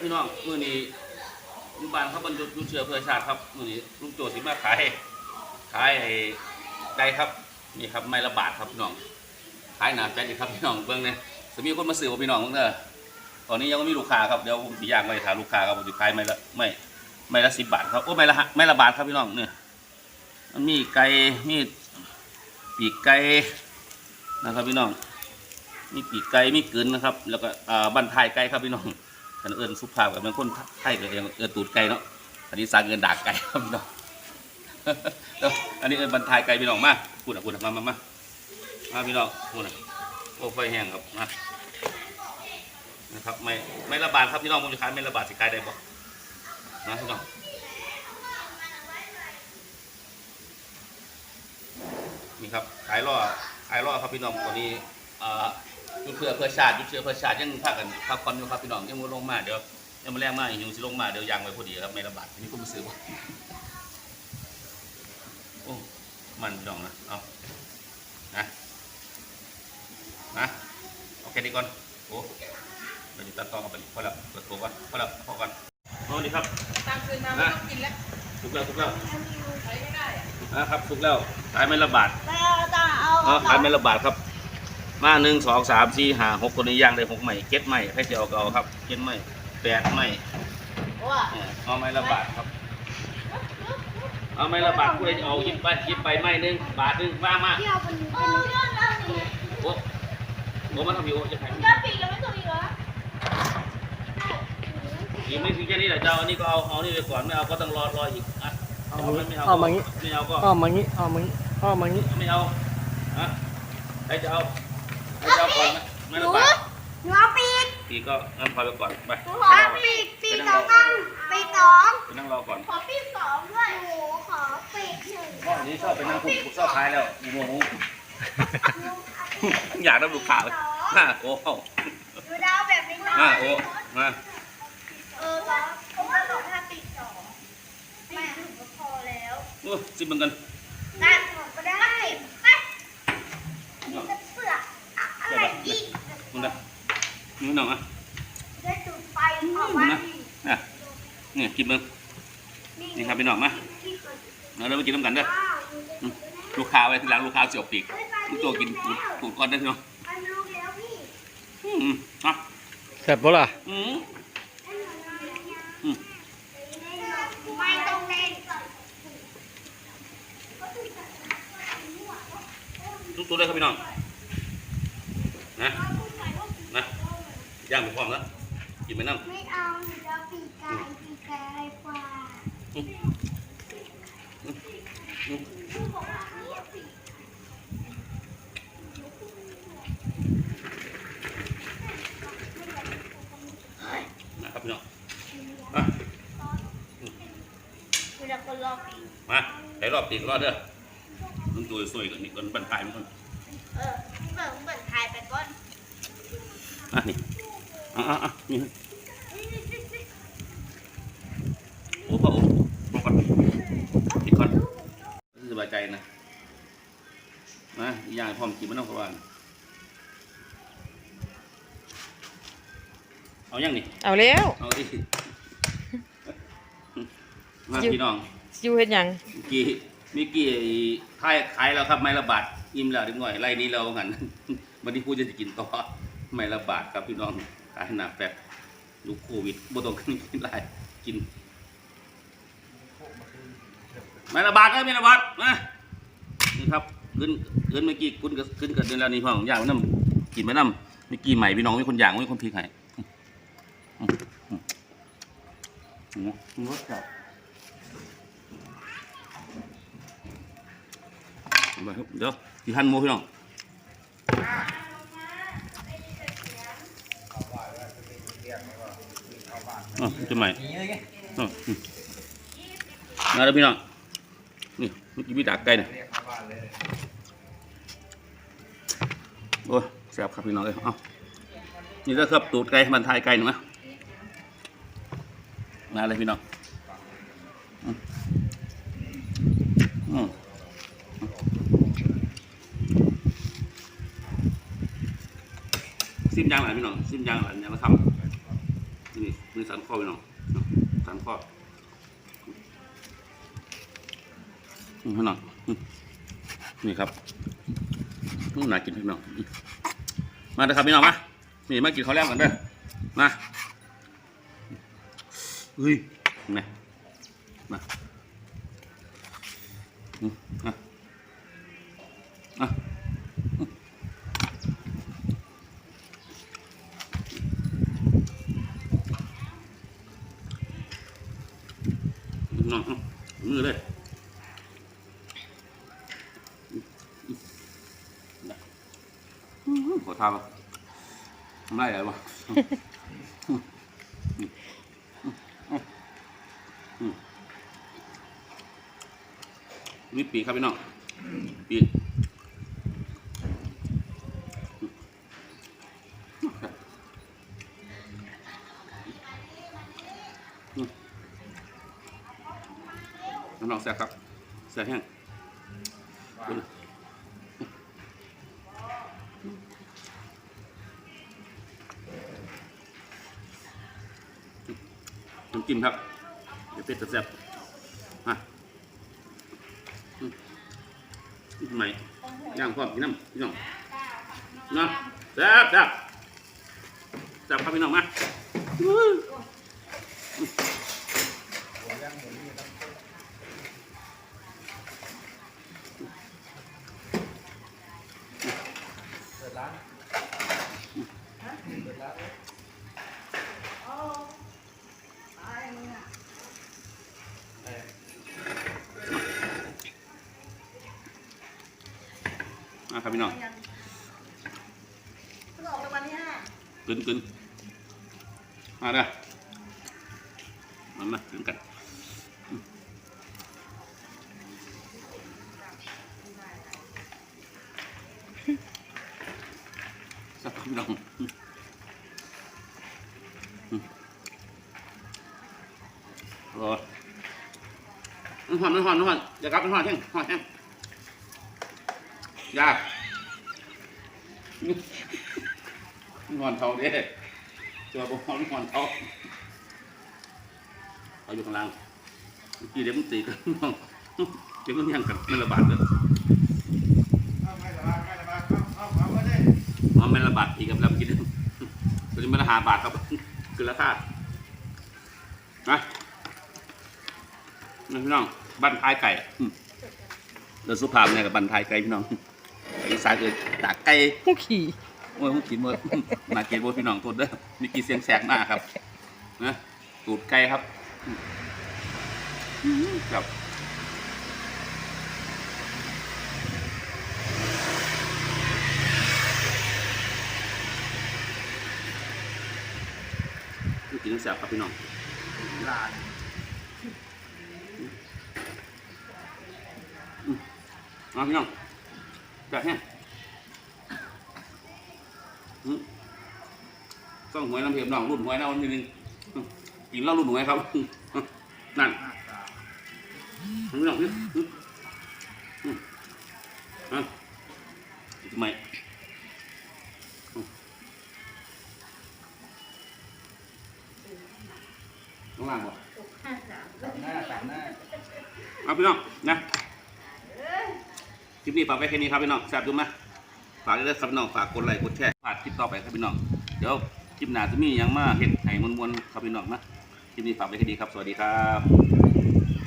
พี่น้องมื้อนี้อยู่บ้านครับบรรยุยุเชือเพื่อชาติครับมื้อนี้ลุงโจสิมาขายขายไอ้ไก่ครับนี่ครับไม่ละบาทครับพี่น้องขายหนาแป๊ดอีครับพี่น้องเบิ่งเนี่ยจะมีคนมาซื้อบ่พี่น้องเบิ่งเด้อตอนนี้ยังไม่มีลูกค้าครับเดี๋ยวผมสิย่างไว้ถามลูกค้าครับผมสิขายไม่ละไม่ไม่ละ10บาทครับโอ้ไม่ละห้าไม่ละบาทครับพี่น้องเนี่ยมันมีไก่มีปีกไก่นะครับพี่น้องมีปีกไก่มีกลืนนะครับ แล้วก็บันทายไก่ครับพี่น้อง ขันเอิญสุภาพกับเป็นคนไทยกับเอิญตูดไก่เนาะอันนี้สางเงินด่ากไก่ครับพี่น้องแล้วอันนี้เอิญบันทายไก่พี่น้องมาพูดอะพูดอะมามามามาพี่น้องพูดอะโอ้ไฟแห้งครับมานะครับไม่ไม่ระบาดครับพี่น้องผมจะขายไม่ระบาดสิไก่ได้บ่นะพี่น้องนี่ครับขายล่อขายล่อครับพี่น้องตัวนี้เอ่อ ยุดเพื่อเพื่อชาติยุดเชื้อเพื่อชาติยังพากันพักผ่อนอยู่ครับพี่น้องยังบ่ลงมาเดี๋ยวยังมาแรงมาหิวสิลงมาเดี๋ยวยางไว้พอดีครับไม่ระบาดอันนี้ก็มาซื้อบ่โอ้มันพี่น้องนะเอานะนะเอาแค่นี้ก่อนโอ้เดี๋ยวจะตัดต่อกันไปพอแล้วเปิดตัวก่อนพอแล้วพอก่อนเอานี่ครับตามคืนมาไม่ต้องกินแล้วสุกแล้วสุกแล้วใช้ไม่ได้อะนะครับสุกแล้วขายไม่ระบาดไม่เอาต้องเอาเออขายไม่ระบาดครับ มาหนึ่งสองสามสี่ห้าหกคนนี้ย่างได้หกใหม่เก็ดใหม่ให้เจ้าเก่าครับเก็ดใหม่แปดใหม่ว่าเออเอาไม่ระบาดครับ เอาไม่ระบาดกูเลยเอาหยิบไปหยิบไปไม่หนึ่งบาทหนึ่งมามาที่เอาเป็นเป็นเรื่องเราเนี่ยโอ้โหมันทำอยู่จะขายก็ปีกยังไม่ถูกอีกเหรออีกไม่ถึงแค่นี้แหละเจ้าอันนี้ก็เอาเอานี่ไปก่อนไม่เอาก็ต้องรอรออีกอะเอาไม่งี้เอาเอามางี้ไม่เอาก็อ้อมมางี้อ้อมมางี้อ้อมมางี้ไม่เอาฮะใครจะเอา ใครจะเอาก่อนไหมไม่ระบาดหนูเอาปีกปีก็งั้นพอไปก่อนไปหนูขอปีกปีกสองอันปีกสองไปนั่งรอก่อนขอปีกสองด้วยหนูขอปีกหนึ่งพ่อนี้ชอบไปนั่งคุกคุกชอบท้ายแล้วอีโมโหอยากได้ลูกข่าวห้าโอ้โหหนูดาวแบบนี้ห้าโอ้มาเออเหรอเพราะว่าบอกถ้าปีกสองปีกหนึ่งก็พอแล้วโอ้สิบเหมือนกัน ได้หมดก็ได้ไปนี่จะเปลือกอะไรอีก มึงนะมึงหน่อยอะ ได้จุดไฟเอาไว้ นะเนี่ย เนี่ยกินมึงนี่ครับพี่น้องมาที่เกิดเราเริ่มกินน้ำกันเด้ออ้าวอืมลูกค้าไว้ทีหลังลูกค้าเสียวปีกลูกตัวกินปูดปูดก้อนได้อพี่น้องมันรู้แล้วพี่อืมอะแซ่บปะล่ะอืมไม่ต้องเล่นลูกตัวได้ครับพี่น้อง นะ นะย่างไปพร้อมแล้วกินไปน้ำไม่เอา นะครับพี่น้องอะเวลาคนรอปีกมาใช้รอบตีกรอดเด้อมึงตัวสวยกันนี่กันบรรทายมันก่อนเออเหมือนเหมือนถ่ายไปก่อนอะนี่อะอะอะนี่โอ้พ่อโอ้บอกก่อนติดก่อนสบายใจนะมาอีกอ ย่างพร้อมกินมันต้องระวังเอายังนี่เอาแล้วเอาดิมาพี่น้องซิวเฮ็ดหยังเมื่อกี้เมื่อกี้ขายขายแล้วครับไม่ละบาทอิ่มแล้วเด็กหน่อยไล่นี้เราหันวันนี้พูดจะกินต่อไม่ละบาทครับพี่น้องขายหนาแปดลูกโควิดบ่ต้องกินหลายกินไม่ละบาทก็ไม่ละบาทมานี่ครับ ขึ้นขึ้นเมื่อกี้คุณก็ขึ้นกันเดือนแล้วนี่พ่อของย่างน้ำกินไปน้ำเมื่อกี้ใหม่พี่น้องมีคนย่างมีคนพริกให้อืมอืมอืมอืมรสจัดไปครับเดี๋ยวที่หั่นหมูพี่น้องอ๋อจะใหม่อ๋ออืมมาแล้วพี่น้องนี่เมื่อกี้มีดากไก่เนี่ย โอ้ยแซ่บครับพี่น้องเลยเอ้านี่ก็ครับตูดไก่บันทายไก่หนึ่งนะมาเลยพี่น้องอืมอืมซิมยางหลานพี่น้องซิมยางหลานยางละคำนี่นี่มีสันข้อพี่น้องสันข้อพี่น้องนี่ครับ อืมน่ากินพี่น้องมาเด้อครับพี่น้องมานี่มากินข้าวแรกกันเด้อมาเฮ้ยนี่มามอะอะ น้องเอามือเลย ขอทาบทำไรอะไรวะนี่ปีครับพี่น้องปีน้องแซ่บครับแซ่บแห้ง น้ำจิ้มครับเดี๋ยวเป็ดแซ่บมาอืมใหม่ย่างพร้อมกินน้ำพี่น้องเนาะแซ่บแซ่บแซ่บครับพี่น้องมา มาครับพี่น้องเพิ่งออกรางวัลที่ห้ากึนกึนมาเด้อมามากินกันอืมสักครับพี่น้องอืมอืมโอ้ยมันหอนมันหอนมันหอนอย่ากลับมันหอนแห้งหอนแห้งยาก มันหอนเท่าเด้เจอผมหอนมันหอนเท่าเอาอยู่ข้างล่างเมื่อกี้เดี๋ยวมันตีกันน้องเดี๋ยวมันยังกันไม่ระบาดเลยอ๋อไม่ระบาดอีกกับเรากินตัวนี้ไม่ละหาบาทครับคือราคานะนี่พี่น้องบันทายไก่อืมเดินสุภาพเนี่ยกับบันทายไก่พี่น้อง อีสานเกิดตากไก่ผู้ขี่โอ้ยผมกินหมดมาเก็บโบพี่น้องตัวเด้อมีกี่เสียงแสกมากครับนะตูดไก่ครับครับมีกี่เสียงแสกครับพี่น้องลานอืมเอาพี่น้อง แบบนี้อืมต้องหวยน้ำเพียมน้องรุ่นหวยนะวันนี้นึงอืมกินเหล้ารุ่นหวยครับ นั่นน้องนี่อืมอืมอะทำไมอืมข้างล่างบ่เอาพี่น้องนะ คลิปนี้ฝากไว้แค่นี้ครับพี่น้องแซ่บดูไหมฝากด้วยครับพี่น้องฝากกดไลค์กดแชร์ฝากคลิปต่อไปครับพี่น้องเดี๋ยวคลิปหน้าจะมียังมาเห็ดไห้มวนๆครับพี่น้องนะคลิปนี้ฝากไว้แค่นี้ครับสวัสดีครับ